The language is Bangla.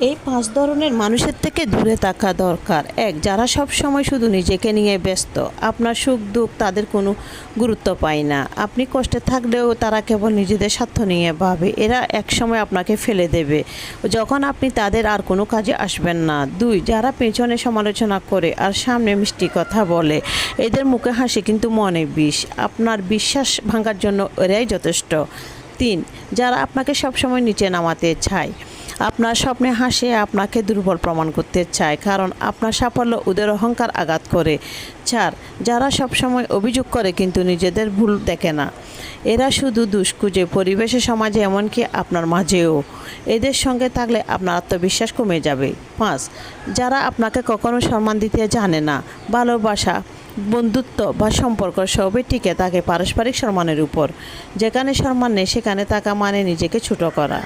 এই পাঁচ ধরনের মানুষের থেকে দূরে থাকা দরকার। এক, যারা সব সময় শুধু নিজেকে নিয়ে ব্যস্ত। আপনার সুখ, দুঃখ তাদের কোনো গুরুত্ব পায় না। আপনি কষ্টে থাকলেও তারা কেবল নিজেদের স্বার্থ নিয়ে ভাবে। এরা একসময় আপনাকে ফেলে দেবে। যখন আপনি তাদের আর কোনো কাজে আসবেন না। দুই, যারা পেছনে সমালোচনা করে আর সামনে মিষ্টি কথা বলে, এদের মুখে হাসি কিন্তু মনে বিষ। আপনার বিশ্বাস ভাঙার জন্য এরাই যথেষ্ট। তিন, যারা আপনাকে সবসময় নিচে নামাতে চায়। আপনার স্বপ্নে হাসে, আপনাকে দুর্বল প্রমাণ করতে চায়, কারণ আপনার সাফল্য ওদের অহংকার আঘাত করে। চার, যারা সবসময় অভিযোগ করে কিন্তু নিজেদের ভুল দেখে না। এরা শুধু দুষ্কুজে, পরিবেশে সমাজে, এমনকি আপনার মাঝেও। এদের সঙ্গে থাকলে আপনার আত্মবিশ্বাস কমে যাবে। পাঁচ, যারা আপনাকে কখনো সম্মান দিতে জানে না, ভালোবাসা, বন্ধুত্ব বা সম্পর্ক সবই টিকে থাকে পারস্পরিক সম্মানের উপর। যেখানে সম্মান নেই, সেখানে থাকা মানে নিজেকে ছোট করা।